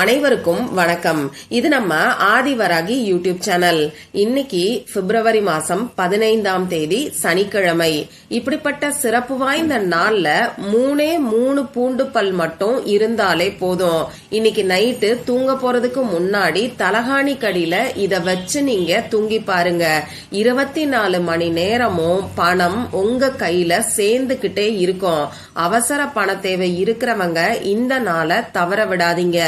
அனைவருக்கும் வணக்கம். இது நம்ம ஆதிவராகி யூடியூப் சேனல். இன்னைக்கு பிப்ரவரி மாசம் பதினைந்தாம் தேதி சனிக்கிழமை. இப்படிப்பட்ட சிறப்பு வாய்ந்த நாள்ல மூணே மூணு பூண்டு பல் மட்டும் இருந்தாலே போதும். இன்னைக்கு நைட்டு தூங்க போறதுக்கு முன்னாடி தலகாணி கடியில இத வச்சு நீங்க தூங்கி பாருங்க. இருபத்தி நாலு மணி நேரமும் பணம் உங்க கையில சேர்ந்துகிட்டே இருக்கும். அவசர பண தேவை இருக்கிறவங்க இந்த நாளை தவற விடாதீங்க.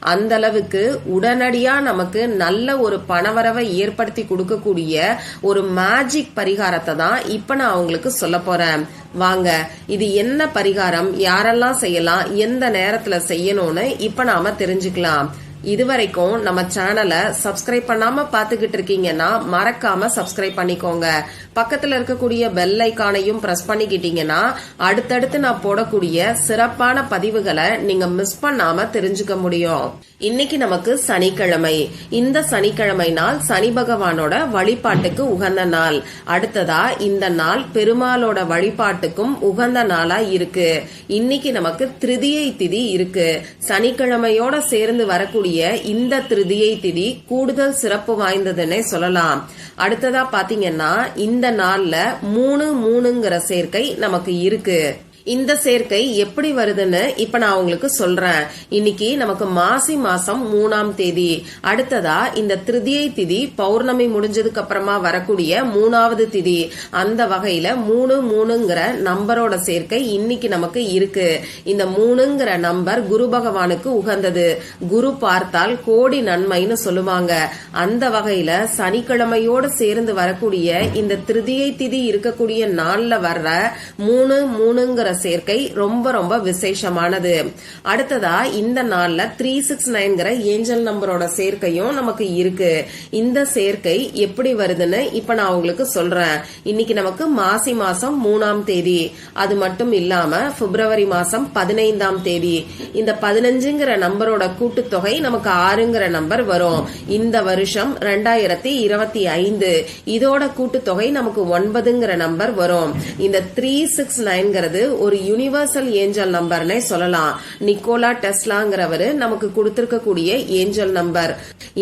அந்த அளவுக்கு உடனடியா நமக்கு நல்ல ஒரு பணவரவை ஏற்படுத்தி கொடுக்கக்கூடிய ஒரு மேஜிக் பரிகாரத்தை தான் இப்ப நான் அவங்களுக்கு சொல்ல போறேன். வாங்க இது என்ன பரிகாரம்? யாரெல்லாம் செய்யலாம்? எந்த நேரத்துல செய்யணும்னு இப்ப நாம தெரிஞ்சுக்கலாம். இதுவரைக்கும் நம்ம சேனலை சப்ஸ்கிரைப் பண்ணாம பாத்துக்கிட்டு இருக்கீங்கன்னா மறக்காம சப்ஸ்கிரைப் பண்ணிக்கோங்க. பக்கத்துல இருக்கக்கூடிய பெல் ஐக்கானையும் பிரஸ் பண்ணிக்கிட்டீங்கன்னா அடுத்தடுத்து நான் போடக்கூடிய சிறப்பான பதிவுகளை நீங்க மிஸ் பண்ணாம தெரிஞ்சுக்க முடியும். இன்னைக்கு நமக்கு சனிக்கிழமை. இந்த சனிக்கிழமை நாள் சனி பகவானோட வழிபாட்டுக்கு உகந்த நாள். அடுத்ததா இந்த நாள் பெருமாளோட வழிபாட்டுக்கும் உகந்த நாளா இருக்கு. இன்னைக்கு நமக்கு திருதியை திதி இருக்கு. சனிக்கிழமையோட சேர்ந்து வரக்கூடிய இந்த திருதியை திதி கூடுதல் சிறப்பு வாய்ந்ததுன்னே சொல்லலாம். அடுத்ததா பாத்தீங்கன்னா இந்த நாள்ல மூணு மூணுங்கிற சேர்க்கை நமக்கு இருக்கு. இந்த சேர்க்கை எப்படி வருதுன்னு இப்ப நான் உங்களுக்கு சொல்றேன். இன்னைக்கு நமக்கு மாசி மாசம் மூணாம் தேதி. அடுத்ததா இந்த திருதியை திதி பௌர்ணமி முடிஞ்சதுக்கு அப்புறமா வரக்கூடிய மூணாவது திதி. அந்த வகையில மூணு மூணுங்கிற நம்பரோட சேர்க்கை இன்னைக்கு நமக்கு இருக்கு. இந்த மூணுங்கிற நம்பர் குரு பகவானுக்கு உகந்தது. குரு பார்த்தால் கோடி நன்மைன்னு சொல்லுவாங்க. அந்த வகையில சனிக்கிழமையோடு சேர்ந்து வரக்கூடிய இந்த திருதியை திதி இருக்கக்கூடிய நாள்ல வர்ற மூணு மூணுங்கிற சேர்க்கை ரொம்ப ரொம்ப விசேஷமானது. அடுத்ததா இந்த நாள்ல த்ரீ சிக்ஸ் நைன்கிற ஏஞ்சல் நம்பரோட சேர்க்கையும் நமக்கு இருக்கு. இந்த சேர்க்கை எப்படி வருதுன்னு இப்ப நான் உங்களுக்கு சொல்றேன். இன்னைக்கு நமக்கு மாசி மாசம் மூணாம் தேதி. அது மட்டும் இல்லாம பிப்ரவரி மாசம் பதினைந்தாம் தேதி. இந்த பதினஞ்சுங்கிற நம்பரோட கூட்டுத்தொகை நமக்கு ஆறுங்கிற நம்பர் வரும். இந்த வருஷம் ரெண்டாயிரத்தி இருபத்தி ஐந்து. இதோட கூட்டுத்தொகை நமக்கு ஒன்பதுங்கிற நம்பர் வரும். இந்த த்ரீ சிக்ஸ் நைன்கிறது ஒரு யூனிவர்சல் ஏஞ்சல் நம்பர்னே சொல்லலாம். நிக்கோலா டெஸ்லாங்கிறவர் நமக்கு கொடுத்திருக்கக்கூடிய ஏஞ்சல் நம்பர்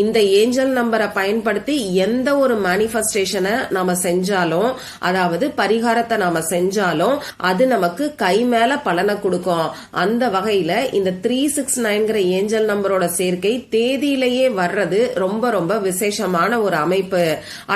இந்த ஏஞ்சல் நம்பரை பயன்படுத்தி எந்த ஒரு மேனிஃபெஸ்டேஷனை நாம செஞ்சாலும் அதாவது பரிகாரத்தை நாம செஞ்சாலும் அது நமக்கு கை மேல பலனை கொடுக்கும். அந்த வகையில இந்த த்ரீ சிக்ஸ் நைன்கிற ஏஞ்சல் நம்பரோட சேர்க்கை தேதியிலேயே வர்றது ரொம்ப ரொம்ப விசேஷமான ஒரு அமைப்பு.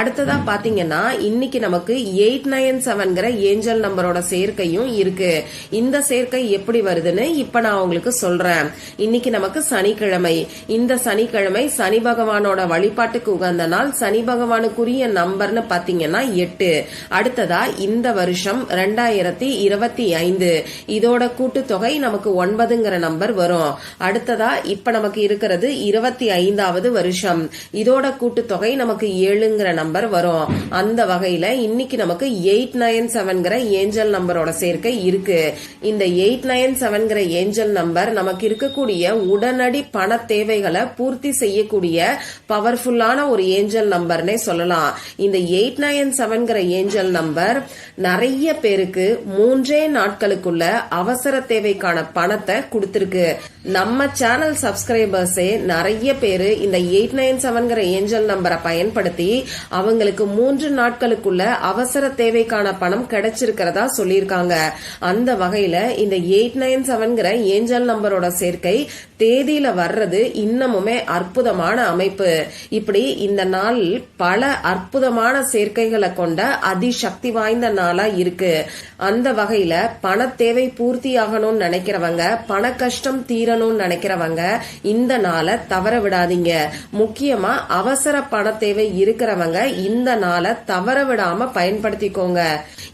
அடுத்ததா பாத்தீங்கன்னா இன்னைக்கு நமக்கு எயிட் நைன் செவன்கிற ஏஞ்சல் நம்பரோட சேர்க்கையும் இருக்கு. இந்த சேர்க்கை எப்படி வருதுன்னு இப்ப நான் உங்களுக்கு சொல்றேன். இன்னைக்கு நமக்கு சனிக்கிழமை. இந்த சனிக்கிழமை சனி பகவானோட வழிபாட்டுக்கு உகந்த நாள் சனி பகவானுக்குரிய நம்பர்னு பாத்தீங்கன்னா எட்டு. அடுத்ததா இந்த வருஷம் ரெண்டாயிரத்தி இருபத்தி ஐந்து. இதோட கூட்டுத்தொகை நமக்கு ஒன்பதுங்கிற நம்பர் வரும். அடுத்ததா இப்ப நமக்கு இருக்கிறது இருபத்தி ஐந்தாவது வருஷம். இதோட கூட்டுத்தொகை நமக்கு ஏழுங்கிற நம்பர் வரும். அந்த வகையில இன்னைக்கு நமக்கு எயிட் நைன் செவன்கிற ஏஞ்சல் நம்பரோட சேர்க்கை இருக்கு. இந்த எயிட் நைன் செவன்கிற ஏஞ்சல் நம்பர் நமக்கு இருக்கக்கூடிய உடனடி பண தேவைகளை பூர்த்தி செய்யக்கூடிய பவர்ஃபுல்லான ஒரு ஏஞ்சல் நம்பர்னே சொல்லலாம். இந்த எயிட் நைன் செவன்கிற ஏஞ்சல் நம்பர் நிறைய பேருக்கு மூன்றே நாட்களுக்குள்ள அவசர தேவைக்கான பணத்தை கொடுத்திருக்கு. நம்ம சேனல் சப்ஸ்கிரைபர்ஸே நிறைய பேரு இந்த எயிட் நைன் செவன்கிற ஏஞ்சல் நம்பரை பயன்படுத்தி அவங்களுக்கு மூன்று நாட்களுக்குள்ள அவசர தேவைக்கான பணம் கிடைச்சிருக்கிறதா சொல்லியிருக்காங்க. அந்த வகையில இந்த எயிட் நைன் செவன்கிற ஏஞ்சல் நம்பரோட சேர்க்கை தேதியில வர்றது இன்னமுமே அற்புதமான அமைப்பு. இப்படி இந்த நாள் பல அற்புதமான சேர்க்கைகளை கொண்ட அதிசக்தி வாய்ந்த நாளா இருக்கு. அந்த வகையில பண தேவை பூர்த்தி ஆகணும்னு நினைக்கிறவங்க பண கஷ்டம் தீரணும்னு நினைக்கிறவங்க இந்த நாளை தவற விடாதீங்க. முக்கியமா அவசர பண தேவை இருக்கிறவங்க இந்த நாளை தவற விடாம பயன்படுத்திக்கோங்க.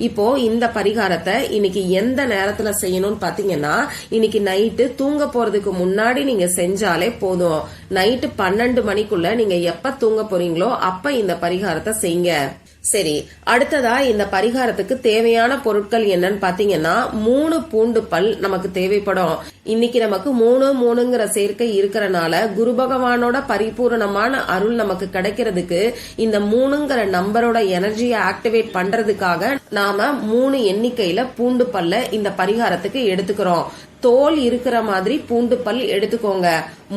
இப்போ இந்த பரிகாரத்தை இன்னைக்கு எந்த நேரத்துல செய்யணும்னு பாத்தீங்கன்னா இன்னைக்கு நைட்டு தூங்க போறதுக்கு முன்னாடி நீங்க செஞ்சாலே போதும். நைட்டு பன்னெண்டு மணிக்குள்ள நீங்க எப்ப தூங்க போறீங்களோ அப்ப இந்த பரிகாரத்தை செய்யுங்க. சரி அடுத்ததா இந்த பரிகாரத்துக்கு தேவையான பொருட்கள் என்னன்னு பாத்தீங்கன்னா மூணு பூண்டு பல் நமக்கு தேவைப்படும். இன்னைக்கு நமக்கு மூணு மூணுங்கிற சேர்க்கை இருக்கிறனால குரு பகவானோட பரிபூரணமான அருள் நமக்கு கிடைக்கிறதுக்கு இந்த மூணுங்கிற நம்பரோட எனர்ஜியை ஆக்டிவேட் பண்றதுக்காக நாம மூணு எண்ணிக்கையில பூண்டு பல்ல இந்த பரிகாரத்துக்கு எடுத்துக்கிறோம். தோல் இருக்கிற மாதிரி பூண்டு பல் எடுத்துக்கோங்க.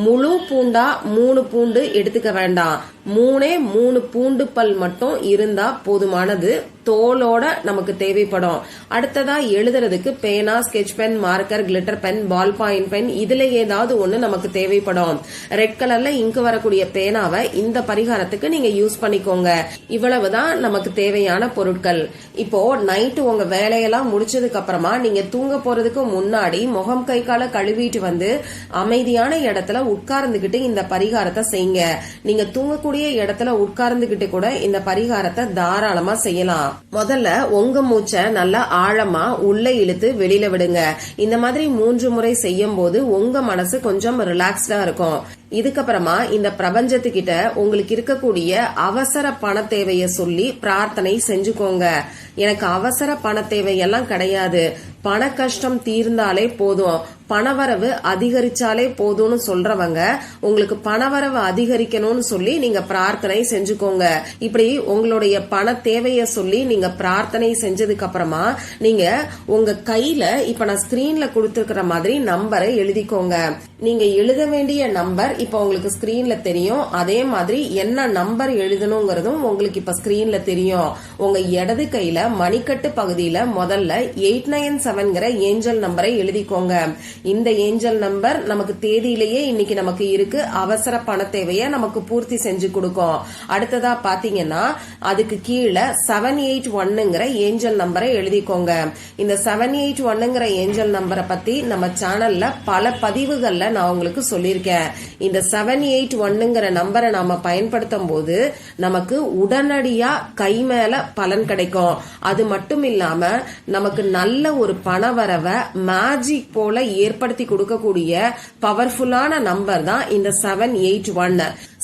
முழு பூண்டா மூணு பூண்டு எடுத்துக்க வேண்டாம். மூணே மூணு பூண்டு பல் மட்டும் இருந்தா போதுமானது. தோலோட நமக்கு தேவைப்படும். அடுத்ததா எழுதுறதுக்கு பேனா sketch pen marker glitter pen ball point pen இதுல ஏதாவது ஒண்ணு நமக்கு தேவைப்படும். ரெட் கலர்ல இங்கு வரக்கூடிய பேனாவை இந்த பரிகாரத்துக்கு நீங்க யூஸ் பண்ணிக்கோங்க. இவ்வளவுதான் நமக்கு தேவையான பொருட்கள். இப்போ நைட்டு உங்க வேலையெல்லாம் முடிச்சதுக்கு அப்புறமா நீங்க தூங்க போறதுக்கு முன்னாடி முகம் கை கால கழுவிட்டு வந்து அமைதியான இடத்துல உட்கார்ந்துகிட்டு இந்த பரிகாரத்தை செய்யுங்க. நீங்க தூங்கக்கூடிய இடத்துல உட்கார்ந்துகிட்டு கூட இந்த பரிகாரத்தை தாராளமா செய்யலாம். முதல்ல உங்க மூச்சை நல்லா ஆழமா உள்ள இழுத்து வெளியில விடுங்க. இந்த மாதிரி மூன்று முறை செய்யும் போது உங்க மனசு கொஞ்சம் ரிலாக்ஸ்டா இருக்கும். இதுக்கப்புறமா இந்த பிரபஞ்சத்துக்கிட்ட உங்களுக்கு இருக்கக்கூடிய அவசர பண தேவைய சொல்லி பிரார்த்தனை செஞ்சுக்கோங்க. எனக்கு அவசர பண தேவையெல்லாம் கிடையாது. பண கஷ்டம் தீர்ந்தாலே போதும். பணவரவு அதிகரிச்சாலே போதும்னு சொல்றவங்க உங்களுக்கு பணவரவு அதிகரிக்கணும்னு சொல்லி நீங்க பிரார்த்தனை செஞ்சுக்கோங்க. இப்படி உங்களுடைய பண தேவைய சொல்லி நீங்க பிரார்த்தனை செஞ்சதுக்கு அப்புறமா நீங்க உங்க கையில இப்ப நான் ஸ்கிரீன்ல கொடுத்துருக்கிற மாதிரி நம்பரை எழுதிக்கோங்க. நீங்க எழுத வேண்டிய நம்பர் இப்ப உங்களுக்கு ஸ்கிரீன்ல தெரியும். அதே மாதிரி என்ன நம்பர் எழுதணுங்கிறதும் உங்களுக்கு இப்ப ஸ்கிரீன்ல தெரியும். உங்க இடது கையில மணிக்கட்டு பகுதியில முதல்ல எயிட் நைன் செவன்கிற ஏஞ்சல் நம்பரை எழுதிக்கோங்க. இந்த ஏஞ்சல் நம்பர் நமக்கு தேதியிலேயே இன்னைக்கு நமக்கு இருக்கு. அவசர பண தேவைய நமக்கு பூர்த்தி செஞ்சு கொடுக்கும். அடுத்ததா பாத்தீங்கன்னா அதுக்கு கீழே செவன் எயிட் ஒன்னுங்கிற ஏஞ்சல் நம்பரை எழுதிக்கோங்க. இந்த செவன் எயிட் ஒன்னுங்கிற ஏஞ்சல் நம்பரை பத்தி நம்ம சேனல்ல பல பதிவுகள்ல நான் உங்களுக்கு சொல்லியிருக்கேன். இந்த செவன் எயிட் ஒன்னுங்கிற நம்பரை நாம பயன்படுத்தும் போது நமக்கு உடனடியா கை மேல பலன் கிடைக்கும். அது மட்டும் இல்லாம நமக்கு நல்ல ஒரு பணவரவை மேஜிக் போல ஏற்படுத்தி கொடுக்கக்கூடிய பவர்ஃபுல்லான நம்பர் தான் இந்த செவன் எயிட் ஒன்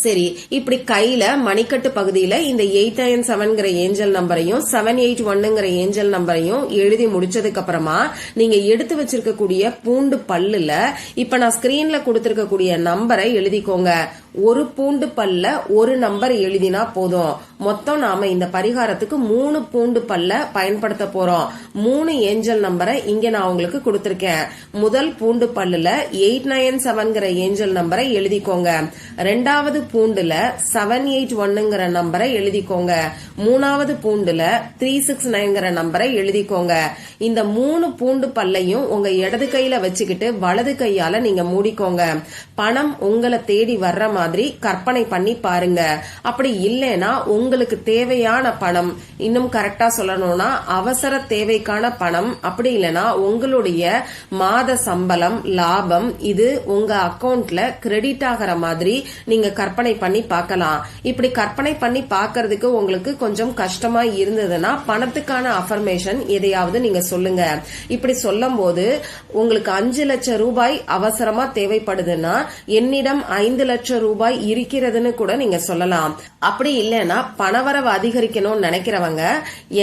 சரி இப்படி கையில மணிக்கட்டு பகுதியில இந்த எயிட் நைன் செவன்கிற ஏஞ்சல் நம்பரையும் செவன் எயிட் ஒன்னுங்கிற ஏஞ்சல் நம்பரையும் எழுதி முடிச்சதுக்கு அப்புறமா நீங்க எடுத்து வச்சிருக்கக்கூடிய பூண்டு பல்லுல இப்ப நான் ஸ்கிரீன்ல கொடுத்திருக்கக்கூடிய நம்பரை எழுதிக்கோங்க. ஒரு பூண்டு பல்ல ஒரு நம்பர் எழுதினா போதும். மொத்தம் நாம இந்த பரிகாரத்துக்கு மூணு பூண்டு பல்ல பயன்படுத்த போறோம். மூணு ஏஞ்சல் நம்பரை இங்க நான் உங்களுக்கு கொடுத்திருக்கேன். முதல் பூண்டு பல்லுல எயிட் நைன் செவன்கிற ஏஞ்சல் நம்பரை எழுதிக்கோங்க. ரெண்டாவது பூண்டுல செவன் எயிட் ஒன்னுங்கிற நம்பரை எழுதிக்கோங்க. மூணாவது பூண்டுல த்ரீ சிக்ஸ் நைன்கிற நம்பரை எழுதிக்கோங்க. இந்த மூணு பூண்டு பல்லையும் உங்க இடது கையில வச்சுக்கிட்டு வலது கையால நீங்க மூடிக்கோங்க. பணம் உங்களை தேடி வர்ற மாதிரி கற்பனை பண்ணி பாருங்க. அப்படி இல்லைன்னா உங்களுக்கு தேவையான பணம் இன்னும் கரெக்டா சொல்லணும்னா அவசர தேவைக்கான பணம் அப்படி இல்லைன்னா உங்களுடைய மாத சம்பளம் லாபம் இது உங்க அக்கவுண்ட்ல கிரெடிட் ஆகிற மாதிரி நீங்க கற்பனை பண்ணி பார்க்கலாம். இப்படி கற்பனை பண்ணி பார்க்கறதுக்கு உங்களுக்கு கொஞ்சம் கஷ்டமா இருந்ததுன்னா பணத்துக்கான அஃபர்மேஷன் எதையாவது நீங்க சொல்லுங்க. இப்படி சொல்லும் போது உங்களுக்கு அஞ்சு லட்சம் ரூபாய் அவசரமா தேவைப்படுதுன்னா என்னிடம் ஐந்து லட்சம் ரூபாய் ரூபாய் இருக்கிறதுன்னு கூட நீங்க சொல்லலாம். அப்படி இல்லைன்னா பணவரவு அதிகரிக்கணும்னு நினைக்கிறவங்க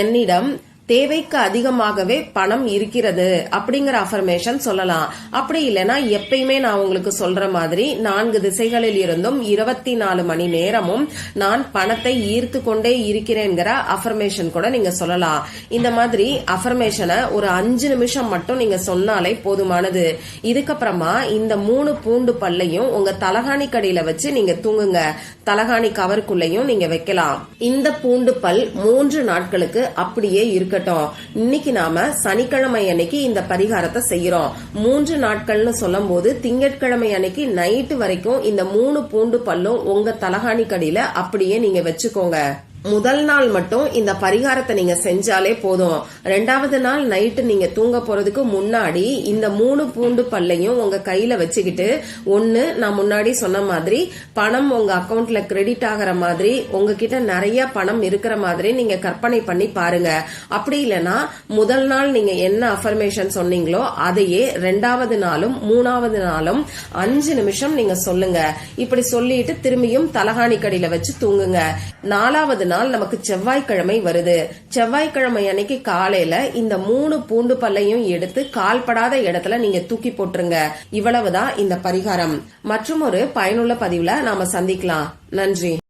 என்னிடம் தேவைக்கு அதிகமாகவே பணம் இருக்கிறது அப்படிங்கிற அஃபர்மேஷன் சொல்லலாம். அப்படி இல்லைன்னா எப்பயுமே நான் உங்களுக்கு சொல்ற மாதிரி நான்கு திசைகளில் இருந்தும் இருபத்தி நாலு மணி நேரமும் நான் பணத்தை ஈர்த்து கொண்டே இருக்கிறேங்கிற அஃபர்மேஷன் கூட நீங்க சொல்லலாம். இந்த மாதிரி அஃபர்மேஷனை ஒரு அஞ்சு நிமிஷம் மட்டும் நீங்க சொன்னாலே போதுமானது. இதுக்கப்புறமா இந்த மூணு பூண்டு பல்லையும் உங்க தலகாணி கடையில வச்சு நீங்க தூங்குங்க. தலகாணி கவருக்குள்ளேயும் நீங்க வைக்கலாம். இந்த பூண்டு பல் மூன்று நாட்களுக்கு அப்படியே இருக்கட்டும். இன்னைக்கு நாம சனிக்கிழமை அன்னைக்கு இந்த பரிகாரத்தை செய்யறோம். மூன்று நாட்கள்னு சொல்லும் போது திங்கட்கிழமை அன்னைக்கு நைட்டு வரைக்கும் இந்த மூணு பூண்டு பல்லும் உங்க தலகாணி கடியில அப்படியே நீங்க வச்சுக்கோங்க. முதல் நாள் மட்டும் இந்த பரிகாரத்தை நீங்க செஞ்சாலே போதும். ரெண்டாவது நாள் நைட்டு நீங்க தூங்க போறதுக்கு முன்னாடி இந்த மூணு பூண்டு பல்லையும் உங்க கையில வச்சுக்கிட்டு ஒன்னு நான் முன்னாடி சொன்ன மாதிரி பணம் உங்க அக்கவுண்ட்ல கிரெடிட் ஆகிற மாதிரி உங்ககிட்ட நிறைய பணம் இருக்கிற மாதிரி நீங்க கற்பனை பண்ணி பாருங்க. அப்படி இல்லைன்னா முதல் நாள் நீங்க என்ன அஃபர்மேஷன் சொன்னீங்களோ அதையே ரெண்டாவது நாளும் மூணாவது நாளும் அஞ்சு நிமிஷம் நீங்க சொல்லுங்க. இப்படி சொல்லிட்டு திரும்பியும் தலகாணி கடியில வச்சு தூங்குங்க. நாலாவது நாள் நமக்கு செவ்வாய்க்கிழமை வருது. செவ்வாய்க்கிழமை அன்னைக்கு காலையில இந்த மூணு பூண்டு பல்லையும் எடுத்து கால்படாத இடத்துல நீங்க தூக்கி போட்டுருங்க. இவ்வளவுதான் இந்த பரிகாரம். மற்றும் ஒரு பயனுள்ள பதிவுல நாம சந்திக்கலாம். நன்றி.